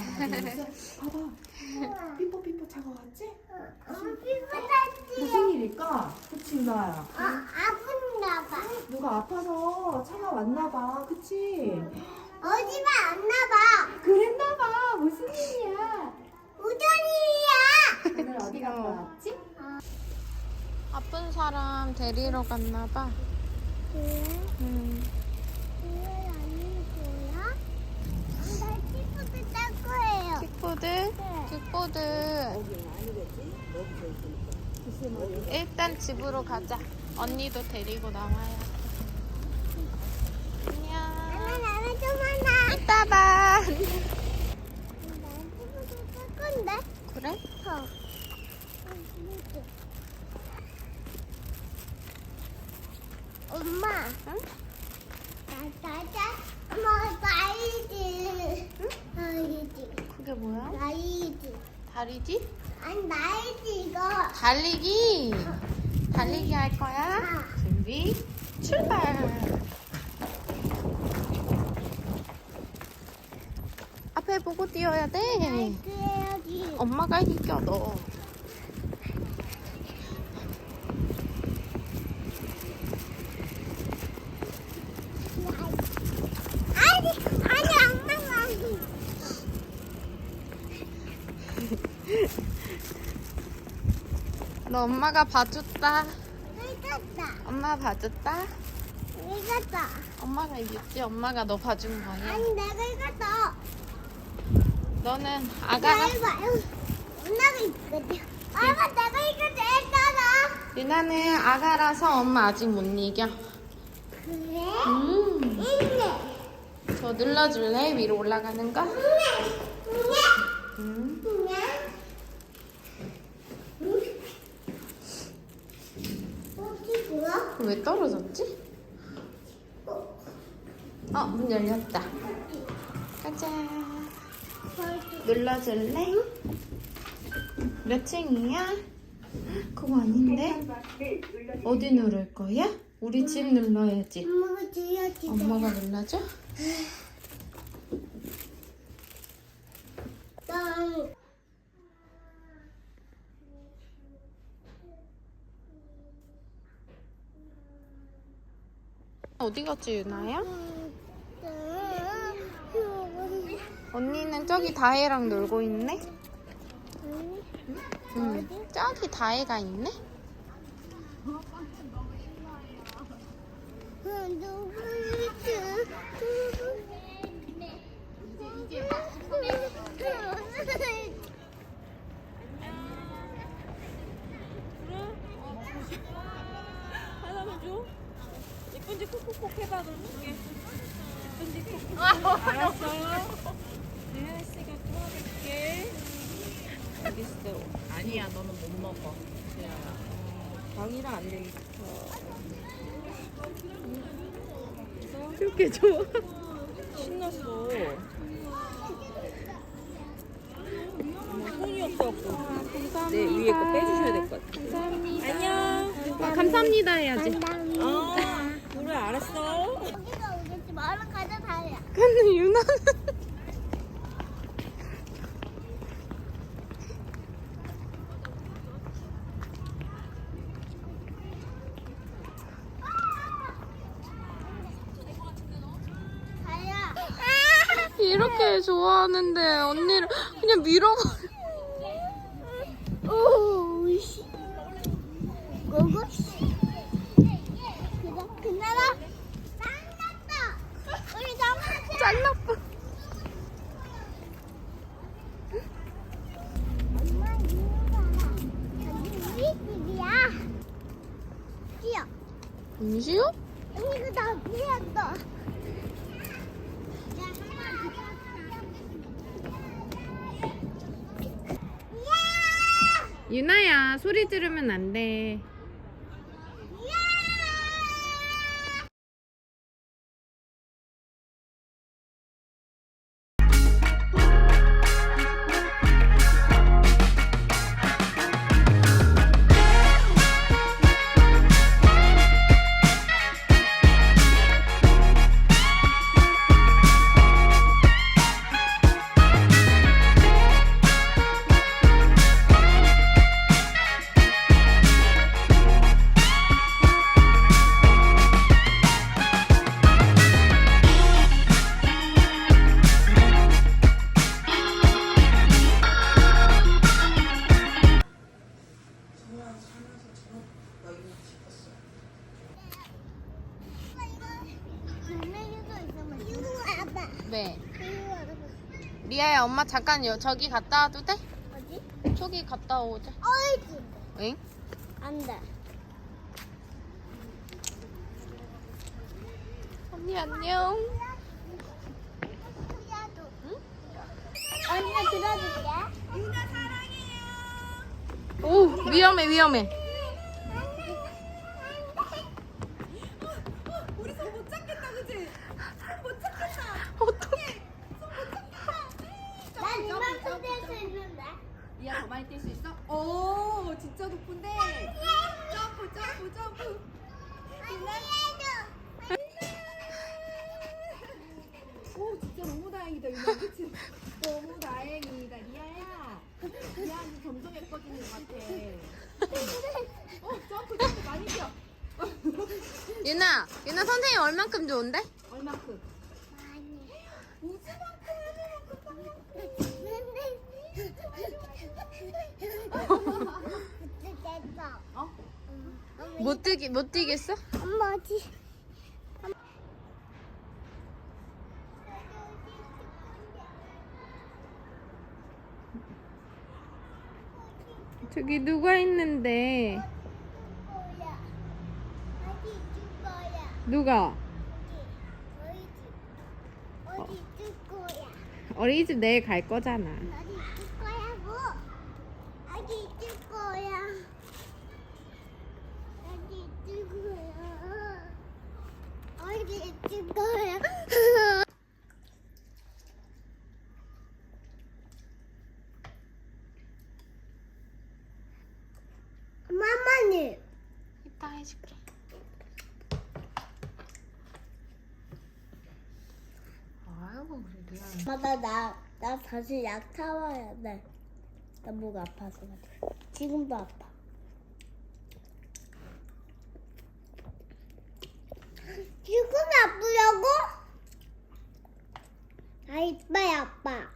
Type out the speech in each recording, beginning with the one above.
하나, 둘, 셋. 봐봐. 삐뽀 삐뽀 차가 왔지? 피부다지. 무슨 일일까? 그치 나야. 어, 아픈가 봐. 누가 아파서 차가 왔나 봐. 그치? 나봐. 그랬나 봐. 무슨 일이야? 우전이야. 오늘 어디 갔다 왔지? 아픈 사람 데리러 갔나 봐. 음. 그래 아닌 거야? 나 피부도 딸 거예요. 킥보드? 킥보드. 일단 집으로 가자. 언니도 데리고 나와야 돼. 안녕. 나는 나는 좀 하나. 이따 봐. 나 피부도 딸 건데. 그래? 어. 엄마. 응? 나 나 나 엄마 나이지. 나이지. 그게 뭐야? 나이지. 다리지? 아니 나이지 이거. 달리기. 달리기 할 거야? 아. 준비, 출발. 앞에 보고 뛰어야 돼. 나이지 해야지. 엄마가 이겨 너. 아니 아니 엄마가. 너 엄마가 봐줬다. 이겼다. 엄마 봐줬다. 이겼다. 엄마가 이겼지. 엄마가 너 봐준 거야. 아니 내가 이겼다. 너는 아가가. 잘 봐요. 엄마가 이겼지. 엄마 내가 이겼지 했잖아. 유나는 아가라서 엄마 아직 못 이겨. 그래? 음. 있네. 저 눌러줄래? 위로 올라가는 거? 있네. 있네. 음. 있네. 응? 어디 뭐야? 왜 떨어졌지? 어, 문 열렸다. 가자. 눌러줄래? 몇 층이야? 그거 아닌데? 어디 누를 거야? 우리 집 눌러야지. 엄마가 눌러줘? 어디 갔지, 유나야? 음, 언니는 저기 다혜랑 놀고 있네? 음, 응. 저기 다혜가 있네? 음, 누구지? 하나만 줘. 예쁜지 줄게. 알았어. 씨가 도와줄게. 알겠어. 아니야, 너는 못 먹어. 야, 방이랑 안 되겠어. 이렇게 좋아. 신났어. 손이 없어갖고. 네, 위에 거 빼주셔야 될 것 같아. 감사합니다. 안녕. 와, 감사합니다 해야지. 어, 그래, 알았어. 여기가 오겠지. 마을은 가자 다야. 근데 유나는. 이렇게 좋아하는데 언니를 그냥 밀어버려. 오, 씨. 뭐고? 그래, 그나마 짱났다. 우리 너무 짤나빠. 엄마 이거 봐라. 여기 우리 집이야. 뛰어. 음시요? 이거 다 뛰었어. 유나야 소리 지르면 안 돼. 왜? 리아야 엄마 잠깐 여, 저기 갔다 와도 돼? 어디? 저기 갔다 오자. 어이지. 응? 안 돼. 언니 안녕. 언니가 들어줄게. 오 위험해 위험해. 우리 손 못 잡겠다, 그지? 손못 잡겠다. 어떡해. 난 이만큼 될 수 있는데. 리아 더 많이 뛸 수 있어? 오, 진짜 높은데. 점프, 점프, 점프. 오, 진짜 너무 다행이다, 유나. 그치? 너무 다행이다, 리아야. 리아 이제 점점 예뻐지는 것 같아. 어, 점프, 점프 많이 뛰어. 유나 유나 선생님 얼만큼 좋은데? 얼마큼? 어? 못 뛰기 못 뛰겠어? 엄마 어디? 저기 누가 있는데? 누가? 거야? 어린이집 내일 갈 거잖아. 어디 있을 거야고? 어디 있을 거야? 어디 있을 거야? 어디 있을 거야? 마마님. 이따 해줄게. 아이고 우리 리아. 맞아 나, 나 다시 약 타와야 돼. 나 목 아파서 그래. 지금도 아파. 지금 아프냐고? 아 이빨 아파.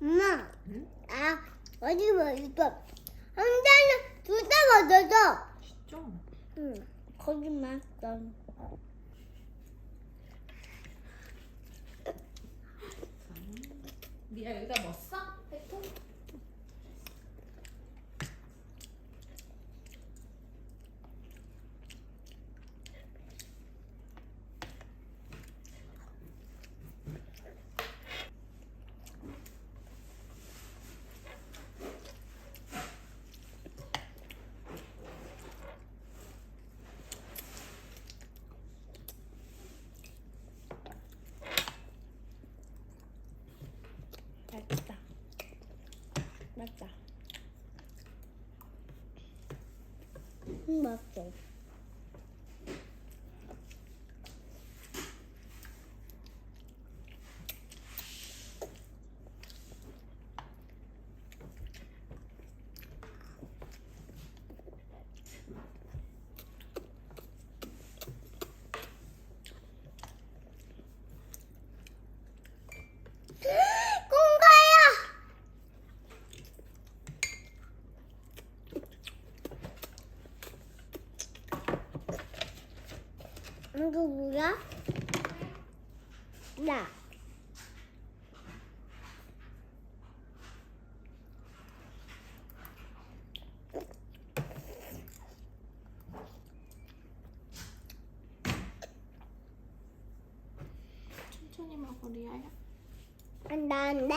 엄마, 아 어디 뭐 이거 혼자는 둘다 맞아서. 진짜? 응, 거기만 넌. 리아 여기다 뭐 써? 배통? 맞다. 맞다. 응, 맞어. 공가야! 이거 뭐야? 나. 천천히 먹어 리아야. 안 나는데?